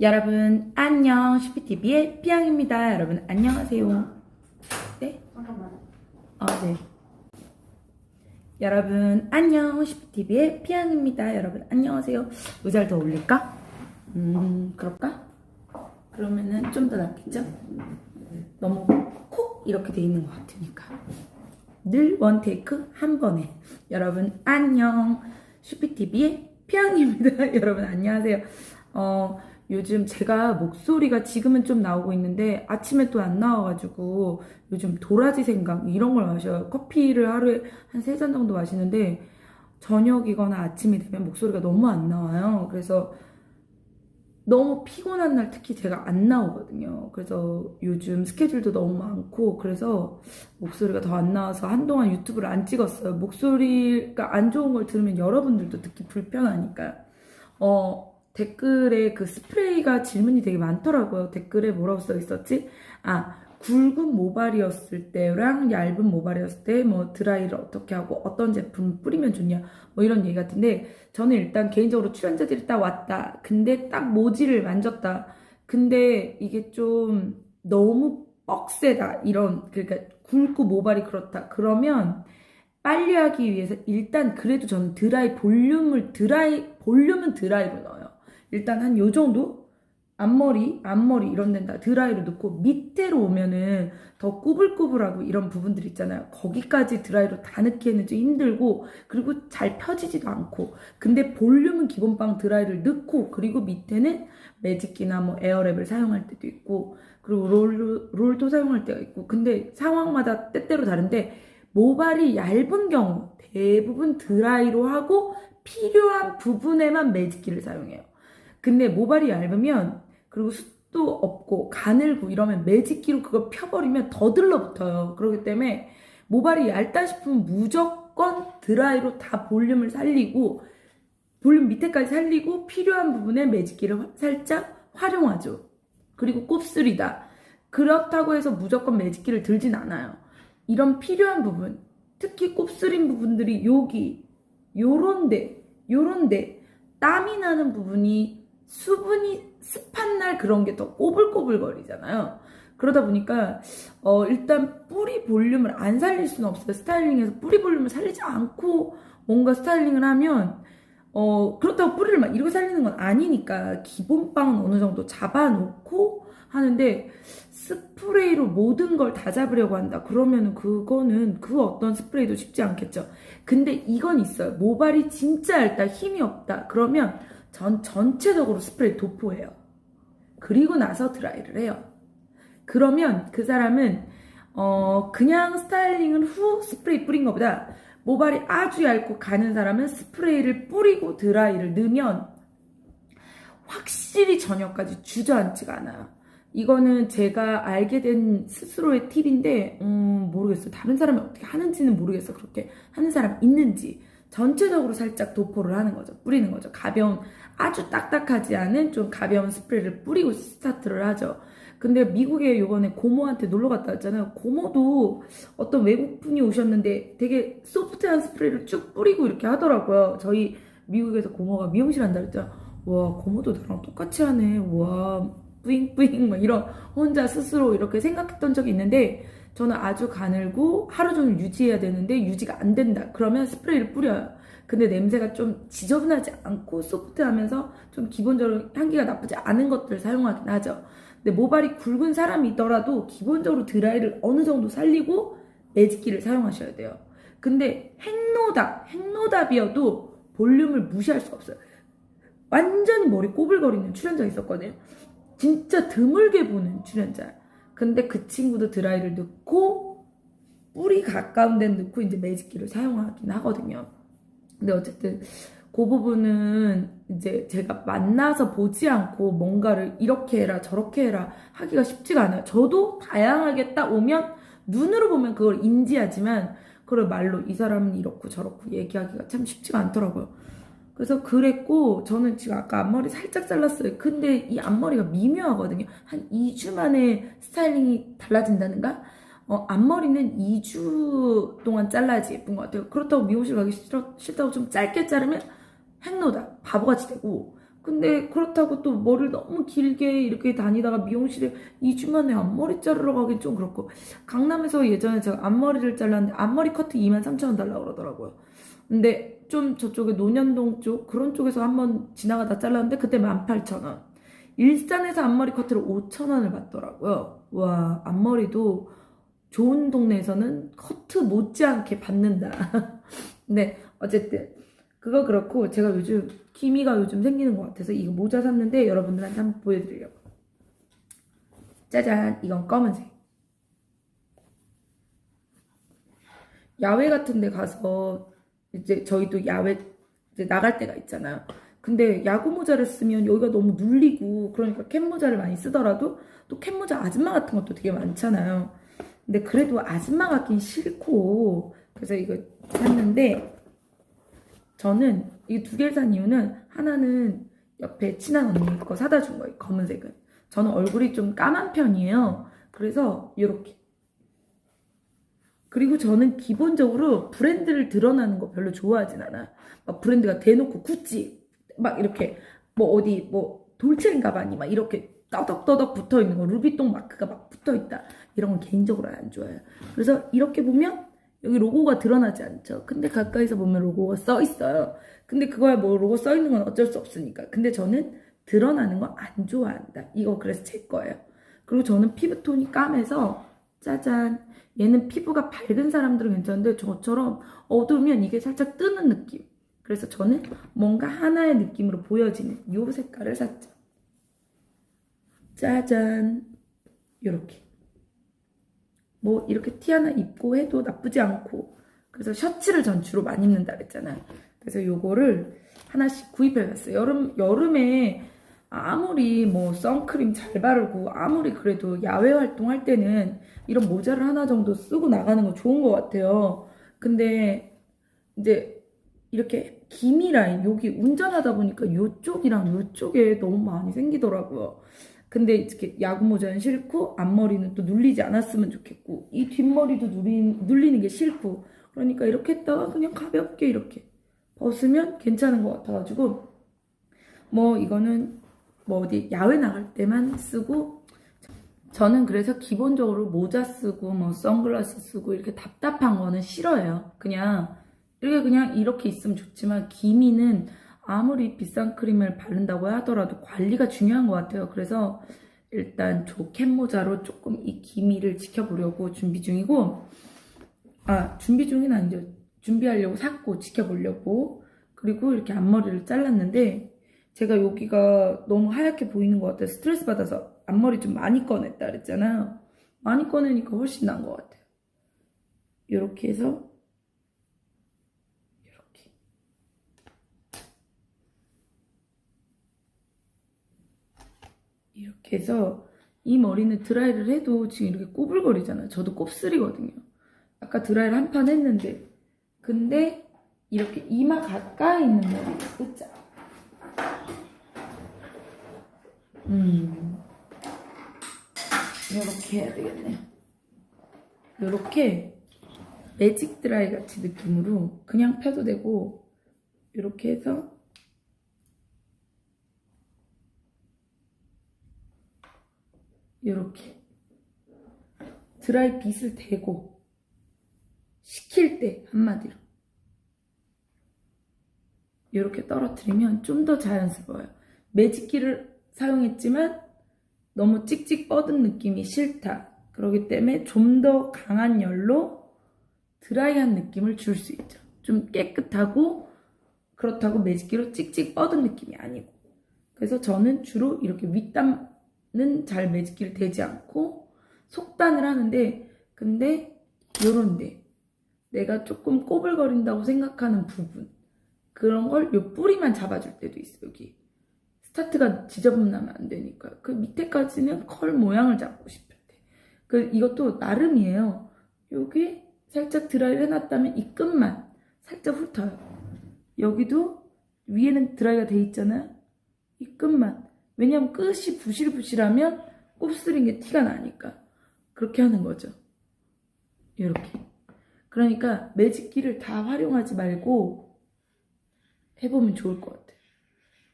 여러분 안녕 슈피TV의 피앙입니다. 여러분 안녕하세요. 네? 잠깐만. 아 네. 여러분 안녕 슈피TV의 피앙입니다. 여러분 안녕하세요. 의자를 더 올릴까? 음 그럴까? 그러면은 좀 더 낫겠죠? 너무 콕 이렇게 돼 있는 것 같으니까 늘 원테이크 한 번에 여러분 안녕 슈피TV의 피앙입니다. 여러분 안녕하세요. 어 요즘 제가 목소리가 지금은 좀 나오고 있는데 아침에 또 안 나와가지고 요즘 도라지 생강 이런 걸 마셔요. 커피를 하루에 한 세 잔 정도 마시는데 저녁이거나 아침이 되면 목소리가 너무 안 나와요. 그래서 너무 피곤한 날 특히 제가 안 나오거든요. 그래서 요즘 스케줄도 너무 많고 그래서 목소리가 더 안 나와서 한동안 유튜브를 안 찍었어요. 목소리가 안 좋은 걸 들으면 여러분들도 듣기 불편하니까. 어, 댓글에 그 스프레이가 질문이 되게 많더라고요. 댓글에 뭐라고 써 있었지? 아, 굵은 모발이었을 때랑 얇은 모발이었을 때 뭐 드라이를 어떻게 하고 어떤 제품 뿌리면 좋냐 뭐 이런 얘기 같은데 저는 일단 개인적으로 출연자들이 딱 왔다. 근데 딱 모지를 만졌다. 근데 이게 좀 너무 뻑세다. 이런 그러니까 굵고 모발이 그렇다. 그러면 빨리 하기 위해서 일단 그래도 저는 드라이 볼륨을 드라이 볼륨은 드라이로 넣어요. 일단 한 요 정도 앞머리, 앞머리 이런 데다 드라이로 넣고 밑에로 오면은 더 꾸불꾸불하고 이런 부분들 있잖아요. 거기까지 드라이로 다 넣기에는 좀 힘들고 그리고 잘 펴지지도 않고 근데 볼륨은 기본빵 드라이를 넣고 그리고 밑에는 매직기나 뭐 에어랩을 사용할 때도 있고 그리고 롤, 롤도 사용할 때가 있고 근데 상황마다 때때로 다른데 모발이 얇은 경우 대부분 드라이로 하고 필요한 부분에만 매직기를 사용해요. 근데 모발이 얇으면 그리고 숱도 없고 가늘고 이러면 매직기로 그걸 펴버리면 더 들러붙어요. 그렇기 때문에 모발이 얇다 싶으면 무조건 드라이로 다 볼륨을 살리고 볼륨 밑에까지 살리고 필요한 부분에 매직기를 살짝 활용하죠. 그리고 곱슬이다. 그렇다고 해서 무조건 매직기를 들진 않아요. 이런 필요한 부분, 특히 곱슬인 부분들이 여기, 요런데, 요런데 땀이 나는 부분이 수분이 습한 날 그런 게 더 꼬불꼬불거리잖아요. 그러다 보니까 어 일단 뿌리 볼륨을 안 살릴 수는 없어요. 스타일링에서 뿌리 볼륨을 살리지 않고 뭔가 스타일링을 하면 어 그렇다고 뿌리를 막 이러고 살리는 건 아니니까 기본빵은 어느 정도 잡아놓고 하는데 스프레이로 모든 걸 다 잡으려고 한다. 그러면은 그거는 그 어떤 스프레이도 쉽지 않겠죠. 근데 이건 있어요. 모발이 진짜 얇다, 힘이 없다. 그러면 전 전체적으로 스프레이 도포해요. 그리고 나서 드라이를 해요. 그러면 그 사람은 어 그냥 스타일링은 후 스프레이 뿌린 것보다 모발이 아주 얇고 가는 사람은 스프레이를 뿌리고 드라이를 넣으면 확실히 저녁까지 주저앉지가 않아요. 이거는 제가 알게 된 스스로의 팁인데 음, 모르겠어요. 다른 사람이 어떻게 하는지는 모르겠어요. 그렇게 하는 사람 있는지 전체적으로 살짝 도포를 하는 거죠. 뿌리는 거죠. 가벼운 아주 딱딱하지 않은 좀 가벼운 스프레이를 뿌리고 스타트를 하죠. 근데 미국에 요번에 고모한테 놀러 갔다 왔잖아요. 고모도 어떤 외국분이 오셨는데 되게 소프트한 스프레이를 쭉 뿌리고 이렇게 하더라고요. 저희 미국에서 고모가 미용실 한다 그랬잖아. 와, 고모도 나랑 똑같이 하네. 와, 뿌잉뿌잉 막 이런 혼자 스스로 이렇게 생각했던 적이 있는데 저는 아주 가늘고 하루 종일 유지해야 되는데 유지가 안 된다. 그러면 스프레이를 뿌려요. 근데 냄새가 좀 지저분하지 않고 소프트하면서 좀 기본적으로 향기가 나쁘지 않은 것들을 사용하긴 하죠. 근데 모발이 굵은 사람이더라도 기본적으로 드라이를 어느 정도 살리고 매직기를 사용하셔야 돼요. 근데 핵노답, 핵노답이어도 볼륨을 무시할 수 없어요. 완전히 머리 꼬불거리는 출연자 있었거든요. 진짜 드물게 보는 출연자. 근데 그 친구도 드라이를 넣고 뿌리 가까운 데는 넣고 이제 매직기를 사용하긴 하거든요. 근데 어쨌든 그 부분은 이제 제가 만나서 보지 않고 뭔가를 이렇게 해라 저렇게 해라 하기가 쉽지가 않아요. 저도 다양하게 딱 오면 눈으로 보면 그걸 인지하지만 그걸 말로 이 사람은 이렇고 저렇고 얘기하기가 참 쉽지가 않더라고요. 그래서 그랬고 저는 지금 아까 앞머리 살짝 잘랐어요. 근데 이 앞머리가 미묘하거든요. 한 2주 만에 스타일링이 달라진다는가? 어, 앞머리는 2주 동안 잘라야지 예쁜 것 같아요. 그렇다고 미용실 가기 싫어, 싫다고 좀 짧게 자르면 핵노다. 바보같이 되고. 근데 그렇다고 또 머리를 너무 길게 이렇게 다니다가 미용실에 2주 만에 앞머리 자르러 가긴 좀 그렇고 강남에서 예전에 제가 앞머리를 잘랐는데 앞머리 커트 23,000원 달라고 그러더라고요. 근데 좀 저쪽에 논현동 쪽 그런 쪽에서 한번 지나가다 잘랐는데 그때 18,000원. 일산에서 앞머리 커트를 5,000원을 받더라고요. 와 앞머리도 좋은 동네에서는 커트 못지않게 받는다. 근데 어쨌든 그거 그렇고 제가 요즘 기미가 요즘 생기는 것 같아서 이거 모자 샀는데 여러분들한테 한번 보여드리려고. 짜잔 이건 검은색. 야외 같은 데 가서 이제 저희도 야외 이제 나갈 때가 있잖아요. 근데 야구 모자를 쓰면 여기가 너무 눌리고 그러니까 캡 모자를 많이 쓰더라도 또 캡 모자 아줌마 같은 것도 되게 많잖아요. 근데 그래도 아줌마 같긴 싫고 그래서 이거 샀는데 저는 이 두 개를 산 이유는 하나는 옆에 친한 언니 거 사다 준 거예요. 검은색은. 저는 얼굴이 좀 까만 편이에요. 그래서 이렇게. 그리고 저는 기본적으로 브랜드를 드러나는 거 별로 좋아하진 않아요. 막 브랜드가 대놓고 구찌 막 이렇게 뭐 어디 뭐 돌체인 가방이 막 이렇게 떠덕떠덕 붙어 있는 거 루비통 마크가 막 붙어 있다 이런 건 개인적으로 안 좋아해요. 그래서 이렇게 보면 여기 로고가 드러나지 않죠. 근데 가까이서 보면 로고가 써 있어요. 근데 그거야 뭐 로고 써 있는 건 어쩔 수 없으니까. 근데 저는 드러나는 거 안 좋아한다. 이거 그래서 제 거예요. 그리고 저는 피부톤이 까매서 짜잔. 얘는 피부가 밝은 사람들은 괜찮은데 저처럼 어두우면 이게 살짝 뜨는 느낌. 그래서 저는 뭔가 하나의 느낌으로 보여지는 이 색깔을 샀죠. 짜잔. 요렇게. 뭐 이렇게 티 하나 입고 해도 나쁘지 않고 그래서 셔츠를 전 주로 많이 입는다 그랬잖아요. 그래서 요거를 하나씩 구입해봤어요. 여름 여름에 아무리 뭐 선크림 잘 바르고 아무리 그래도 야외 활동할 때는 이런 모자를 하나 정도 쓰고 나가는 거 좋은 것 같아요. 근데 이제 이렇게 기미 라인 여기 운전하다 보니까 요쪽이랑 요쪽에 너무 많이 생기더라고요. 근데 이렇게 야구 모자는 싫고 앞머리는 또 눌리지 않았으면 좋겠고 이 뒷머리도 눌리, 눌리는 게 싫고 그러니까 이렇게 했다가 그냥 가볍게 이렇게 벗으면 괜찮은 것 같아가지고 뭐 이거는 뭐 어디 야외 나갈 때만 쓰고 저는 그래서 기본적으로 모자 쓰고 뭐 선글라스 쓰고 이렇게 답답한 거는 싫어해요. 그냥 이렇게 그냥 이렇게 있으면 좋지만 기미는 아무리 비싼 크림을 바른다고 하더라도 관리가 중요한 것 같아요. 그래서 일단 저 캡모자로 조금 이 기미를 지켜보려고 준비 중이고 아 준비 중은 아니죠. 준비하려고 샀고 지켜보려고 그리고 이렇게 앞머리를 잘랐는데 제가 여기가 너무 하얗게 보이는 것 같아요. 스트레스 받아서 앞머리 좀 많이 꺼냈다 그랬잖아요. 많이 꺼내니까 훨씬 나은 것 같아요. 이렇게 해서 이렇게 이렇게 해서 이 머리는 드라이를 해도 지금 이렇게 꼬불거리잖아요. 저도 곱슬이거든요. 아까 드라이를 한 판 했는데 근데 이렇게 이마 가까이 있는 머리 그죠? 음 이렇게 해야 되겠네. 이렇게 매직 드라이 같이 느낌으로 그냥 펴도 되고 이렇게 해서 이렇게 드라이 빗을 대고 식힐 때 한마디로 이렇게 떨어뜨리면 좀 더 자연스러워요. 매직기를 사용했지만 너무 찍찍 뻗은 느낌이 싫다. 그렇기 때문에 좀 더 강한 열로 드라이한 느낌을 줄 수 있죠. 좀 깨끗하고 그렇다고 매직기로 찍찍 뻗은 느낌이 아니고. 그래서 저는 주로 이렇게 윗단은 잘 매직기를 대지 않고 속단을 하는데 근데 요런데 내가 조금 꼬불거린다고 생각하는 부분 그런 걸 요 뿌리만 잡아줄 때도 있어 요 여기 스타트가 지저분하면 안 되니까. 그 밑에까지는 컬 모양을 잡고 싶을 때 그 이것도 나름이에요. 여기 살짝 드라이를 해놨다면 이 끝만 살짝 훑어요. 여기도 위에는 드라이가 돼 있잖아요. 이 끝만. 왜냐면 끝이 부실부실하면 곱슬인 게 티가 나니까. 그렇게 하는 거죠. 이렇게. 그러니까 매직기를 다 활용하지 말고 해보면 좋을 것 같아요.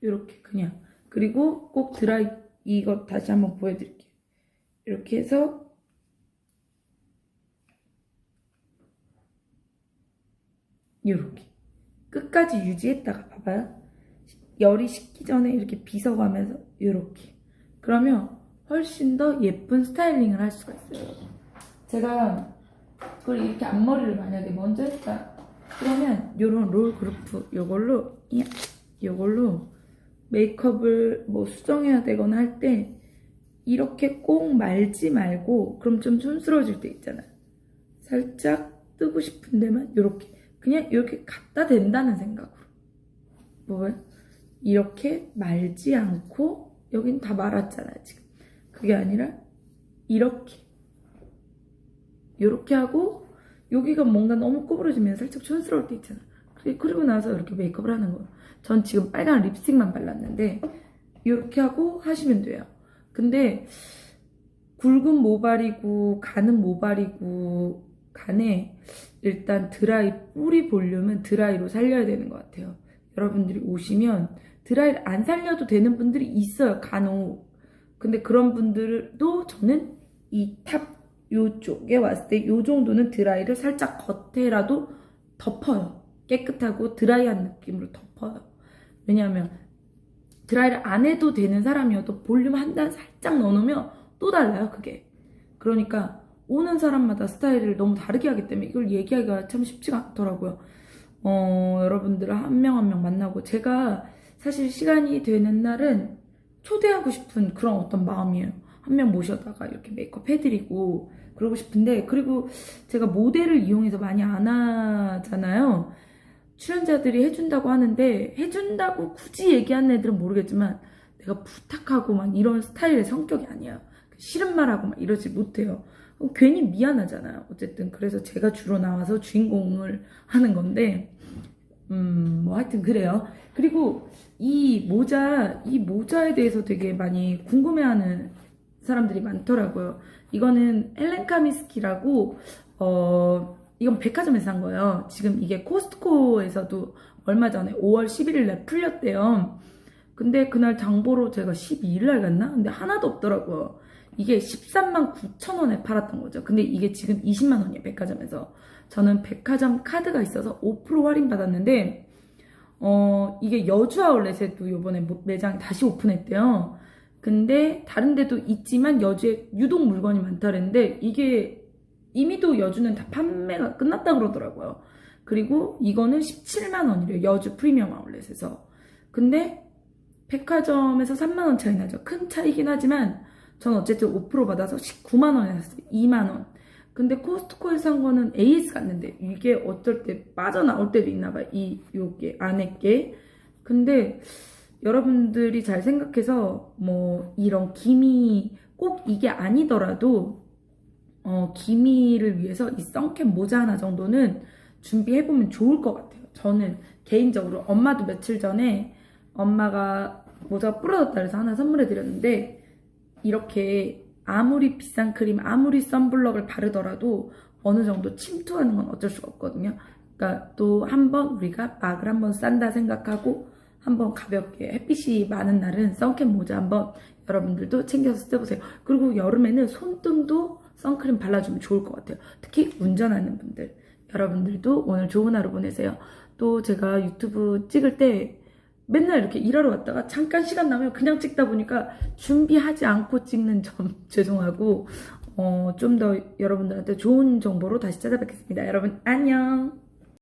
이렇게 그냥. 그리고 꼭 드라이 이거 다시 한번 보여드릴게요. 이렇게 해서 이렇게. 끝까지 유지했다가 봐봐요. 열이 식기 전에 이렇게 빗어가면서 이렇게. 그러면 훨씬 더 예쁜 스타일링을 할 수가 있어요. 제가 그걸 이렇게 앞머리를 만약에 먼저 했다. 그러면 요런 롤 그루프 요걸로 이- 요걸로 메이크업을 뭐 수정해야 되거나 할 때 이렇게 꼭 말지 말고 그럼 좀 촌스러워질 때 있잖아요 살짝 뜨고 싶은 데만 이렇게 그냥 이렇게 갖다 댄다는 생각으로. 뭐요? 이렇게 말지 않고 여긴 다 말았잖아요 지금. 그게 아니라 이렇게. 이렇게 하고 여기가 뭔가 너무 구부러지면 살짝 촌스러울 때 있잖아 그리- 그리고 나서 이렇게 메이크업을 하는 거예요. 전 지금 빨간 립스틱만 발랐는데 이렇게 하고 하시면 돼요. 근데 굵은 모발이고 가는 모발이고 간에 일단 드라이 뿌리 볼륨은 드라이로 살려야 되는 것 같아요. 여러분들이 오시면 드라이를 안 살려도 되는 분들이 있어요 간혹 근데 그런 분들도 저는 이 탑 요쪽에 왔을 때 요 정도는 드라이를 살짝 겉에라도 덮어요 깨끗하고 드라이한 느낌으로 덮어요 왜냐하면 드라이를 안 해도 되는 사람이어도 볼륨 한 단 살짝 넣어놓으면 또 달라요 그게 그러니까 오는 사람마다 스타일을 너무 다르게 하기 때문에 이걸 얘기하기가 참 쉽지가 않더라고요 어, 여러분들 한명 한 명 만나고 제가 사실 시간이 되는 날은 초대하고 싶은 그런 어떤 마음이에요. 한 명 모셔다가 이렇게 메이크업 해드리고 그러고 싶은데 그리고 제가 모델을 이용해서 많이 안 하잖아요. 출연자들이 해준다고 하는데 해준다고 굳이 얘기하는 애들은 모르겠지만 내가 부탁하고 막 이런 스타일의 성격이 아니에요. 싫은 말하고 막 이러지 못해요. 어, 괜히 미안하잖아요. 어쨌든 그래서 제가 주로 나와서 주인공을 하는 건데 음, 뭐 하여튼 그래요. 그리고 이 모자, 이 모자에 대해서 되게 많이 궁금해하는 사람들이 많더라고요. 이거는 엘렌 카미스키라고 어 이건 백화점에서 산 거예요. 지금 이게 코스트코에서도 얼마 전에 5월 11일 날 풀렸대요. 근데 그날 장보러 제가 12일 날 갔나? 근데 하나도 없더라고요. 이게 13만 9천 원에 팔았던 거죠. 근데 이게 지금 20만 원이에요, 백화점에서. 저는 백화점 카드가 있어서 5% 할인 받았는데, 어, 이게 여주 아울렛에도 요번에 뭐- 매장이 다시 오픈했대요. 근데 다른 데도 있지만 여주에 유독 물건이 많다는데 이게 이미도 여주는 다 판매가 끝났다 그러더라고요. 그리고 이거는 17만 원이래요. 여주 프리미엄 아울렛에서. 근데 백화점에서 3만 원 차이 나죠. 큰 차이긴 하지만 전 어쨌든 5% 받아서 19만 원에 샀어요. 2만 원. 근데 코스트코에서 산 거는 AS 갔는데 이게 어쩔 때 빠져나올 때도 있나 봐요. 이 요게 안에 게. 근데 여러분들이 잘 생각해서 뭐 이런 기미 꼭 이게 아니더라도 어 기미를 위해서 이 선캡 모자 하나 정도는 준비해 보면 좋을 것 같아요. 저는 개인적으로 엄마도 며칠 전에 엄마가 모자가 부러졌다 그래서 하나 선물해 드렸는데 이렇게 아무리 비싼 크림, 아무리 선블럭을 바르더라도 어느 정도 침투하는 건 어쩔 수가 없거든요. 그러니까 또 한 번 우리가 막을 한 번 싼다 생각하고 한번 가볍게 햇빛이 많은 날은 선캡 모자 한번 여러분들도 챙겨서 써보세요. 그리고 여름에는 손등도 선크림 발라주면 좋을 것 같아요. 특히 운전하는 분들. 여러분들도 오늘 좋은 하루 보내세요. 또 제가 유튜브 찍을 때 맨날 이렇게 일하러 갔다가 잠깐 시간 나면 그냥 찍다 보니까 준비하지 않고 찍는 점 죄송하고 어, 좀 더 여러분들한테 좋은 정보로 다시 찾아뵙겠습니다. 여러분 안녕.